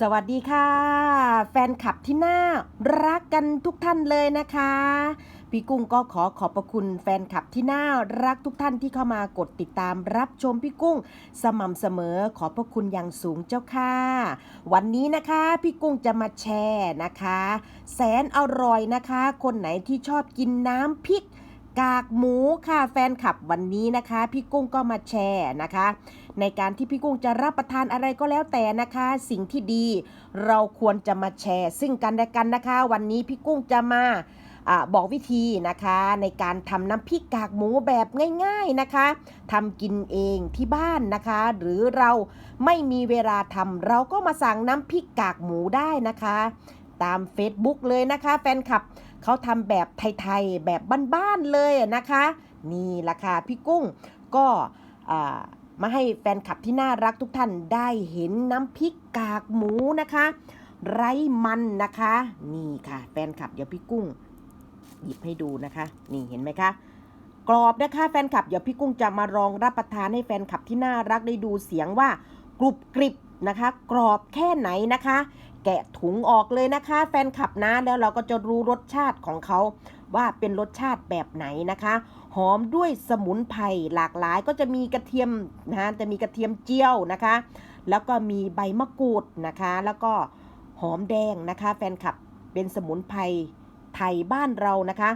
สวัสดีค่ะ แฟนคลับที่น่ารักกันทุกท่านเลยนะคะ พี่กุ้งก็ขอขอบพระคุณแฟนคลับที่น่ารักทุกท่านที่เข้ามากดติดตามรับชมพี่กุ้ง สม่ำเสมอขอบพระคุณอย่างสูงเจ้าค่ะ วันนี้นะคะพี่กุ้งจะมาแชร์นะคะ แสนอร่อยนะคะ คนไหนที่ชอบกินน้ำพริก กากหมูค่ะแฟนคลับวันนี้นะคะ พี่กุ้งก็มาแชร์นะคะ ในการที่พี่กุ้งจะรับประทานอะไรก็แล้วแต่นะคะ สิ่งที่ดีเราควรจะมาแชร์ ซึ่งกันและกันนะคะ วันนี้พี่กุ้งจะมาอบอกวิธีนะคะในการทำน้ำพริกกากหมูแบบง่ายๆนะคะทำกินเองที่บ้านนะคะ หรือเราไม่มีเวลาทำเราก็มาสั่งน้ำพริกกากหมูได้นะคะ ตาม Facebook เลยนะคะ แฟนคลับ เขาทำแบบไทยๆ แบบบ้านๆเลยนะคะ นี่ละค่ะพี่กุ้งก็มาให้แฟนคลับที่น่ารักทุกท่านได้เห็นน้ำพริกกากหมูนะคะ ไร้มันนะคะ นี่ค่ะ แฟนคลับเดี๋ยวพี่กุ้ง หยิบให้ดูนะคะ นี่เห็นไหมคะกรอบนะคะ แฟนคลับเดี๋ยวพี่กุ้งจะมาลองรับประทานให้แฟนคลับที่น่ารักได้ดูเสียงว่ากรุบกริบ นะคะ กรอบแค่ไหนนะคะ แกะถุงออกเลยนะคะ แฟนคลับนะแล้วเราก็จะรู้รสชาติของเขาว่าเป็นรสชาติแบบไหนนะคะ หอมด้วยสมุนไพรหลากหลายก็จะมีกระเทียมนะจะมีกระเทียมเจียวนะคะ แล้วก็มีใบมะกรูดนะคะ แล้วก็หอมแดงนะคะ แฟนคลับเป็นสมุนไพรไทยบ้านเรานะคะ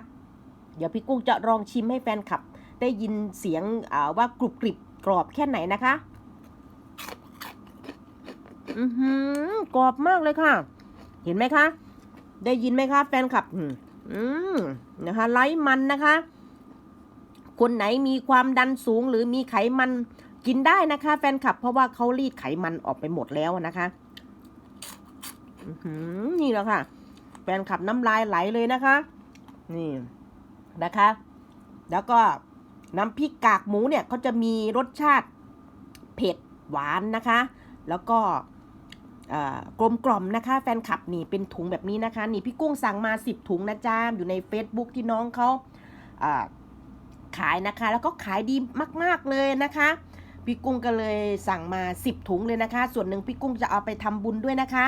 เดี๋ยวพี่กุ้งจะลองชิมให้แฟนคลับ ได้ยินเสียงว่ากรุบกริบกรอบแค่ไหนนะคะ อือหือกรอบมากเลยค่ะ เห็นไหมคะ ได้ยินไหมคะแฟนคลับ อืมนะคะไร้มันนะคะ คนไหนมีความดันสูงหรือมีไขมันกินได้นะคะ แฟนคลับ เพราะว่าเขารีดไขมันออกไปหมดแล้วนะคะนี่แหละค่ะ แฟนคลับน้ำลายไหลเลยนะคะ นี่นะคะ แล้วก็น้ำพริกกากหมูเนี่ยเขาจะมีรสชาติเผ็ดหวานนะคะ แล้วก็ กลมกล่อมนะคะ แฟนคลับนี่เป็นถุงแบบนี้นะคะ นี่พี่กุ้งสั่งมา 10 ถุงนะจ้าอยู่ใน Facebook ที่น้องเขาขายนะคะ แล้วก็ขายดีมาก ๆ เลยนะคะ พี่กุ้งก็เลยสั่งมา 10 ถุงเลยนะคะ ส่วนหนึ่งพี่กุ้งจะเอาไปทำบุญด้วยนะคะ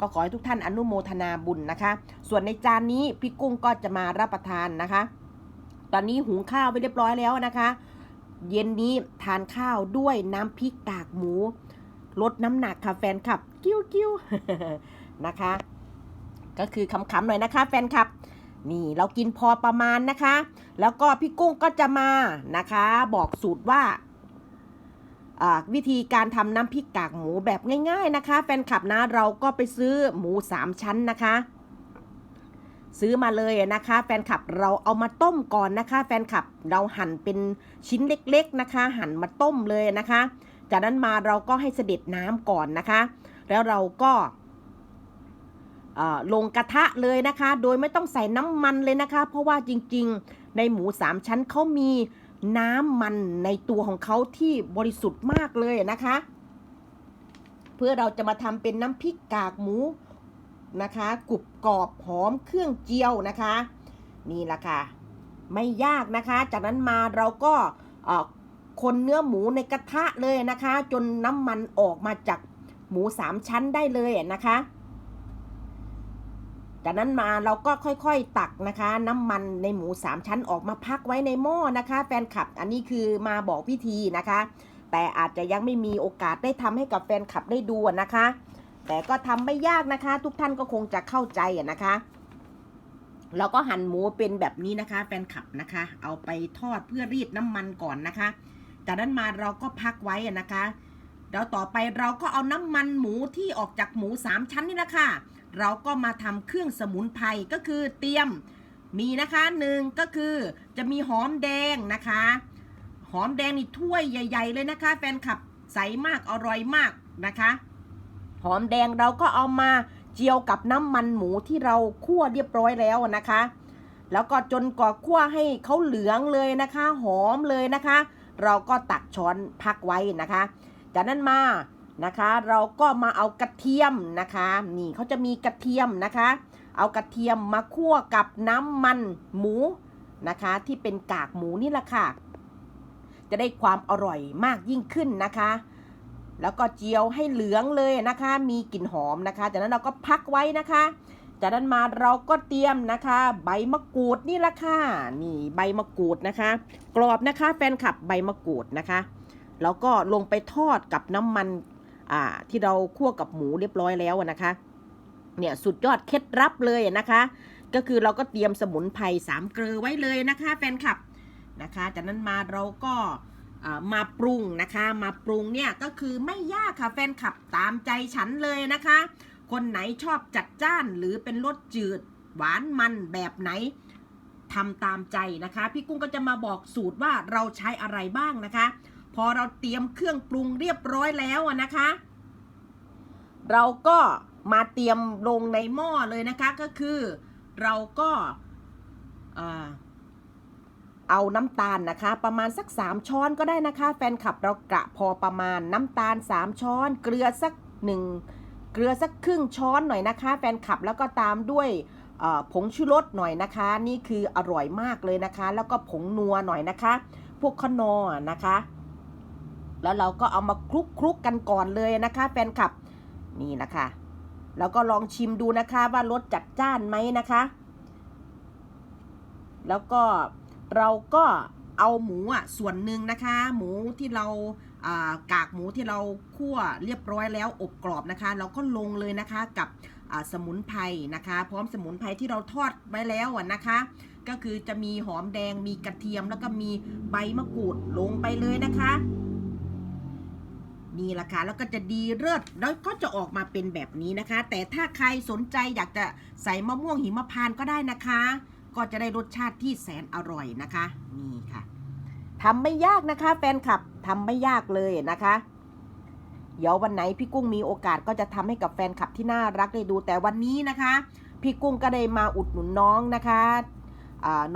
ก็ขอให้ทุกท่านอนุโมทนาบุญนะคะ ส่วนในจานนี้พี่กุ้งก็จะมารับประทานนะคะ ตอนนี้หุงข้าวไปเรียบร้อยแล้วนะคะ เย็นนี้ทานข้าวด้วยน้ำพริกกากหมู ลดน้ำหนักค่ะแฟนคลับ กิ้วกิ้วนะคะ ก็คือคำๆหน่อยนะคะ แฟนคลับ นี่เรากินพอประมาณนะคะ แล้วก็พี่กุ้งก็จะมานะคะ บอกสูตรว่าวิธีการทำน้ำพริกกากหมูแบบง่ายๆนะคะ แฟนคลับนะเราก็ไปซื้อหมูสามชั้นนะคะ ซื้อมาเลยนะคะ แฟนคลับเราเอามาต้มก่อนนะคะ แฟนคลับเราหั่นเป็นชิ้นเล็กๆนะคะ หั่นมาต้มเลยนะคะ จากนั้นมาเราก็ให้เสด็จน้ำก่อนนะคะ แล้วเราก็ลงกระทะเลยนะคะ โดยไม่ต้องใส่น้ำมันเลยนะคะ เพราะว่าจริงๆ ในหมูสามชั้นเขามีน้ำมันในตัวของเขาที่บริสุทธิ์มากเลยนะคะ เพื่อเราจะมาทำเป็นน้ำพริกกากหมูนะคะกรุบกรอบหอมเครื่องเจียวนะคะ นี่แหละค่ะ ไม่ยากนะคะ จากนั้นมาเราก็ คนเนื้อหมูในกระทะเลยนะคะ จนน้ำมันออกมาจากหมูสามชั้นได้เลยนะคะ จากนั้นมาเราก็ค่อยๆตักนะคะ น้ำมันในหมูสามชั้นออกมาพักไว้ในหม้อนะคะ แฟนคลับอันนี้คือมาบอกวิธีนะคะ แต่อาจจะยังไม่มีโอกาสได้ทำให้กับแฟนคลับได้ดูนะคะ แต่ก็ทำไม่ยากนะคะ ทุกท่านก็คงจะเข้าใจนะคะเราก็หั่นหมูเป็นแบบนี้นะคะ แฟนคลับนะคะ เอาไปทอดเพื่อรีดน้ำมันก่อนนะคะ จากนั้นมาเราก็พักไว้นะคะแล้วต่อไปเราก็เอาน้ำมันหมูที่ออกจากหมูสามชั้นนี่นะคะเราก็มาทำเครื่องสมุนไพรก็คือเตรียมมีนะคะหนึ่งก็คือจะมีหอมแดงนะคะ หอมแดงนี่ถ้วยใหญ่ ๆ เลยนะคะ แฟนคลับใสมากอร่อยมากนะคะ หอมแดงเราก็เอามาเจียวกับน้ำมันหมูที่เราคั่วเรียบร้อยแล้วนะคะ แล้วก็จนกว่าคั่วให้เขาเหลืองเลยนะคะ หอมเลยนะคะ เราก็ตักช้อนพักไว้นะคะ จากนั้นมานะคะ เราก็มาเอากระเทียมนะคะ นี่เขาจะมีกระเทียมนะคะ เอากระเทียมมาคั่วกับน้ำมันหมูนะคะ ที่เป็นกากหมูนี่แหละค่ะ จะได้ความอร่อยมากยิ่งขึ้นนะคะ แล้วก็เจียวให้เหลืองเลยนะคะ มีกลิ่นหอมนะคะ จากนั้นเราก็พักไว้นะคะ จากนั้นมาเราก็เตรียมนะคะ ใบมะกรูดนี่ละค่ะนี่ใบมะกรูดนะคะ กรอบนะคะแฟนคลับใบมะกรูดนะคะแล้วก็ลงไปทอดกับน้ำมันอ่าที่เราคั่วกับหมูเรียบร้อยแล้วนะคะเนี่ยสุดยอดเคล็ดลับเลยนะคะ ก็คือเราก็เตรียมสมุนไพรสามเกลือไว้เลยนะคะแฟนคลับนะคะ จากนั้นมาเราก็มาปรุงนะคะ มาปรุงเนี่ยก็คือไม่ยากค่ะแฟนคลับตามใจฉันเลยนะคะ คนไหนชอบจัดจ้านหรือเป็นรสจืด หวานมันแบบไหนทำตามใจนะคะ พี่กุ้งก็จะมาบอกสูตรว่าเราใช้อะไรบ้างนะคะ พอเราเตรียมเครื่องปรุงเรียบร้อยแล้วนะคะ เราก็มาเตรียมลงในหม้อเลยนะคะก็คือเราก็เอาน้ำตาลนะคะ ประมาณสัก 3 ช้อนก็ได้นะคะ แฟนคลับเรากะพอประมาณน้ำตาล 3 ช้อน เกลือสักหนึ่ง เกลือสักครึ่งช้อนหน่อยนะคะ แฟนคลับแล้วก็ตามด้วยผงชูรสหน่อยนะคะ นี่คืออร่อยมากเลยนะคะ แล้วก็ผงนัวหน่อยนะคะ พวกขนอนะคะ แล้วเราก็เอามาคลุกคลุกกันก่อนเลยนะคะ แฟนคลับนี่นะคะ แล้วก็ลองชิมดูนะคะว่ารสจัดจ้านไหมนะคะ แล้วก็เราก็ เอาหมูอะส่วนหนึ่งนะคะ หมูที่เรากากหมูที่เราคั่วเรียบร้อยแล้วอบกรอบนะคะ เราก็ลงเลยนะคะกับสมุนไพรนะคะ พร้อมสมุนไพรที่เราทอดไว้แล้วนะคะ ก็คือจะมีหอมแดงมีกระเทียมแล้วก็มีใบมะกรูดลงไปเลยนะคะนี่แหละค่ะแล้วก็จะดีเลิศแล้วก็จะออกมาเป็นแบบนี้นะคะ แต่ถ้าใครสนใจอยากจะใส่มะม่วงหิมพานต์ก็ได้นะคะ ก็จะได้รสชาติที่แสนอร่อยนะคะนี่ค่ะทำไม่ยากนะคะแฟนคลับทำไม่ยากเลยนะคะเดี๋ยววันไหนพี่กุ้งมีโอกาสก็จะทำให้กับแฟนคลับที่น่ารักได้ดูแต่วันนี้นะคะ พี่กุ้งก็ได้มาอุดหนุนน้องนะคะ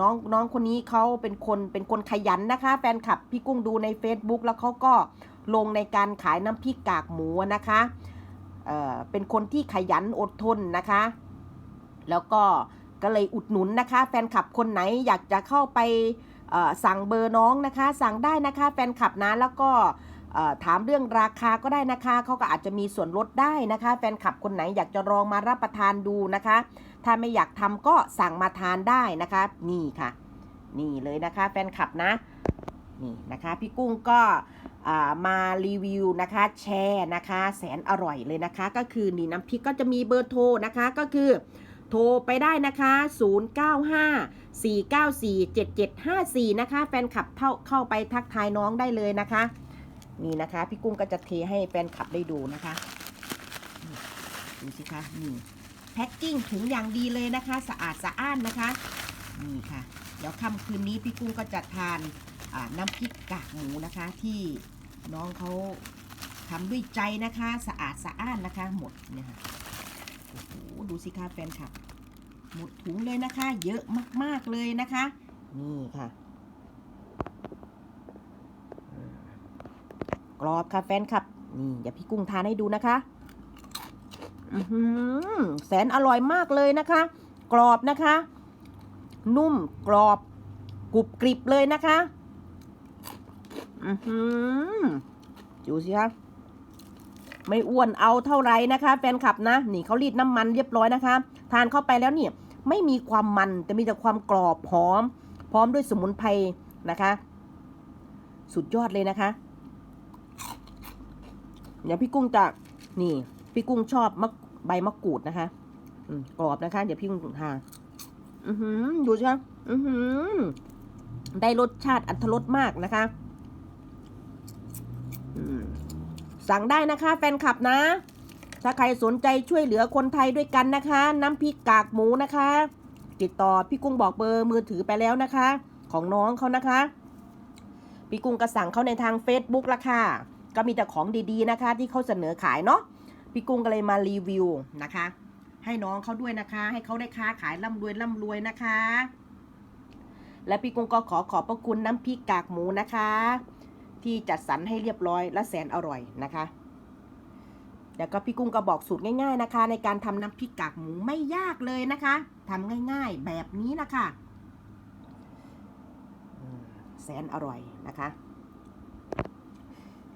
น้องน้องคนนี้เขาเป็นคนเป็นคนขยันนะคะ แฟนคลับพี่กุ้งดูใน Facebook แล้วเขาก็ลงในการขายน้ำพริกกากหมูนะคะเเป็นคนที่ขยันอดทนนะคะ แล้วก็ ก็เลยอุดหนุนนะคะ แฟนคลับคนไหนอยากจะเข้าไปสั่งเบอร์น้องนะคะ สั่งได้นะคะ แฟนคลับนะแล้วก็ถามเรื่องราคาก็ได้นะคะเขาก็อาจจะมีส่วนลดได้นะคะ แฟนคลับคนไหนอยากจะลองมารับประทานดูนะคะ ถ้าไม่อยากทำก็สั่งมาทานได้นะคะ นี่ค่ะ นี่เลยนะคะแฟนคลับนะนี่นะคะพี่กุ้งก็มารีวิวนะคะแชร์นะคะ แสนอร่อยเลยนะคะ ก็คือนี่น้ำพริกก็จะมีเบอร์โทรนะคะก็คือ โทรไปได้นะคะ 095 494 7754 นะคะ แฟนคลับเข้าเข้าไปทักทายน้องได้เลยนะคะ นี่นะคะ พี่กุ้งก็จะเทให้แฟนคลับได้ดูนะคะดูสิคะนี่แพ็กกิ้งถุงอย่างดีเลยนะคะ สะอาดสะอ้านนะคะนี่ค่ะ เดี๋ยวค่ำคืนนี้พี่กุ้งก็จะทานน้ำพริกกากหมูนะคะ ที่น้องเขาทำด้วยใจนะคะ สะอาดสะอ้านนะคะ หมดเนี่ยค่ะ ดูสิคะแฟนคลับหมดถุงเลยนะคะ เยอะมากๆเลยนะคะ นี่ค่ะ กรอบค่ะแฟนคลับ นี่เดี๋ยวพี่กุ้งทานให้ดูนะคะอือหือแสนอร่อยมากเลยนะคะ กรอบนะคะ นุ่มกรอบกรุบกริบเลยนะคะ อือหือดูสิคะ ไม่อ้วนเอาเท่าไรนะคะแฟนคลับนะ นี่เขารีดน้ำมันเรียบร้อยนะคะ ทานเข้าไปแล้วเนี่ยไม่มีความมันแต่มีแต่ความกรอบหอม พร้อมด้วยสมุนไพรนะคะ สุดยอดเลยนะคะ เดี๋ยวพี่กุ้งจะนี่ พี่กุ้งชอบมะใบมะกรูดนะคะอกรอบนะคะ เดี๋ยวพี่กุ้งทานอือหือดูสิคะอือหือได้รสชาติอัตรสมากนะคะ อืม สั่งได้นะคะแฟนคลับนะ ถ้าใครสนใจช่วยเหลือคนไทยด้วยกันนะคะ น้ำพริกกากหมูนะคะ ติดต่อพี่กุ้งบอกเบอร์มือถือไปแล้วนะคะ ของน้องเขานะคะ พี่กุ้งก็สั่งเขาในทาง Facebook ละค่ะ ก็มีแต่ของดีๆนะคะ ที่เขาเสนอขายเนาะพี่กุ้งก็เลยมารีวิวนะคะ ให้น้องเขาด้วยนะคะ ให้เขาได้ค้าขายร่ำรวยร่ำรวยนะคะ และพี่กุ้งก็ขอขอบพระคุณน้ำพริกกากหมูนะคะ ที่จัดสรรให้เรียบร้อยและแสนอร่อยนะคะแล้วก็พี่กุ้งก็บอกสูตรง่าย ๆนะคะ ในการทำน้ำพริกกากหมูไม่ยากเลยนะคะทำง่าย ๆ แบบนี้นะคะแสนอร่อยนะคะ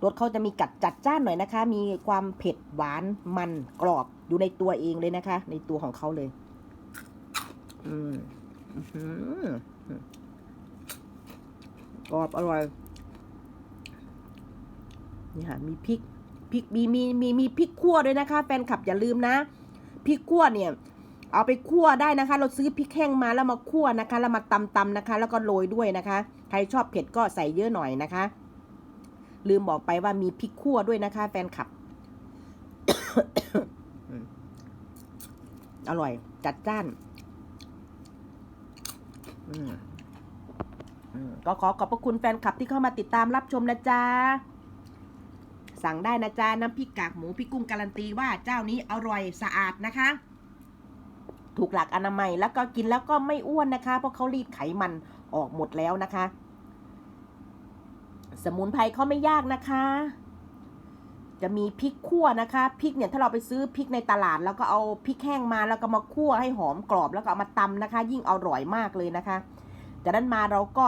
รสเขาจะมีกัดจัดจ้านหน่อยนะคะ มีความเผ็ดหวานมันกรอบอยู่ในตัวเองเลยนะคะ ในตัวของเขาเลย อืมอื้อหือกรอบอร่อย นี่ค่ะมีพริกพริกมีมีมีมีพริกขั่วด้วยนะคะแฟนคลับอย่าลืมนะพริกขั่วเนี่ยเอาไปคั่วได้นะคะ เราซื้อพริกแห้งมาแล้วมาคั่วนะคะ แล้วมาตำตำๆนะคะ แล้วก็โรยด้วยนะคะ ใครชอบเผ็ดก็ใส่เยอะหน่อยนะคะ ลืมบอกไปว่ามีพริกขั่วด้วยนะคะ แฟนคลับอืมอร่อย จัดจ้านอืมอืมก็ขอขอบพระคุณแฟนคลับที่เข้ามาติดตามรับชมนะจ๊ะ สั่งได้นะจ๊ะน้ำพริกกากหมูพี่กุ้งการันตีว่าเจ้านี้อร่อยสะอาดนะคะ ถูกหลักอนามัยแล้วก็กินแล้วก็ไม่อ้วนนะคะ เพราะเขารีดไขมันออกหมดแล้วนะคะ สมุนไพรเขาไม่ยากนะคะ จะมีพริกขั่วนะคะพริกเนี่ยถ้าเราไปซื้อพริกในตลาด แล้วก็เอาพริกแห้งมาแล้วก็มาคั่วให้หอมกรอบแล้วก็เอามาตำนะคะ ยิ่งอร่อยมากเลยนะคะ จากนั้นมาเราก็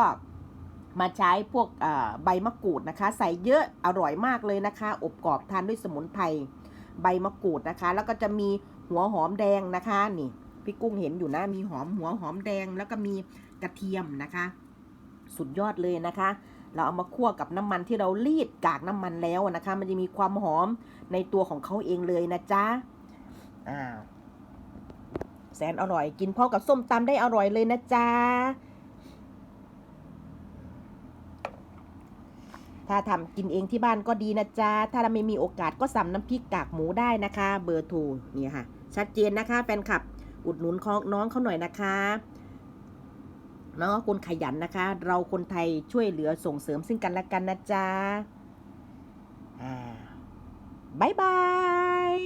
มาใช้พวกเอ่อใบมะกรูดนะคะ ใส่เยอะอร่อยมากเลยนะคะ อบกรอบทานด้วยสมุนไพรใบมะกรูดนะคะ แล้วก็จะมีหัวหอมแดงนะคะนี่พี่กุ้งเห็นอยู่นะมีหอมหัวหอมแดง แล้วก็มีกระเทียมนะคะ สุดยอดเลยนะคะ เราเอามาคั่วกับน้ำมันที่เรารีดกากน้ำมันแล้วนะคะ มันจะมีความหอมในตัวของเขาเองเลยนะจ๊ะอ้าวแสนอร่อยกินพร้อมกับส้มตำได้อร่อยเลยนะจ๊ะ ถ้าทำกินเองที่บ้านก็ดีนะจ๊ะ ถ้าเราไม่มีโอกาสก็สั่งน้ำพริกกากหมูได้นะคะ เบอร์โทรนี่ค่ะ ชัดเจนนะคะ แฟนคลับ อุดหนุนของน้องเขาหน่อยนะคะน้องคนขยันนะคะ เราคนไทยช่วยเหลือส่งเสริมซึ่งกันและกันนะจ๊ะบายบาย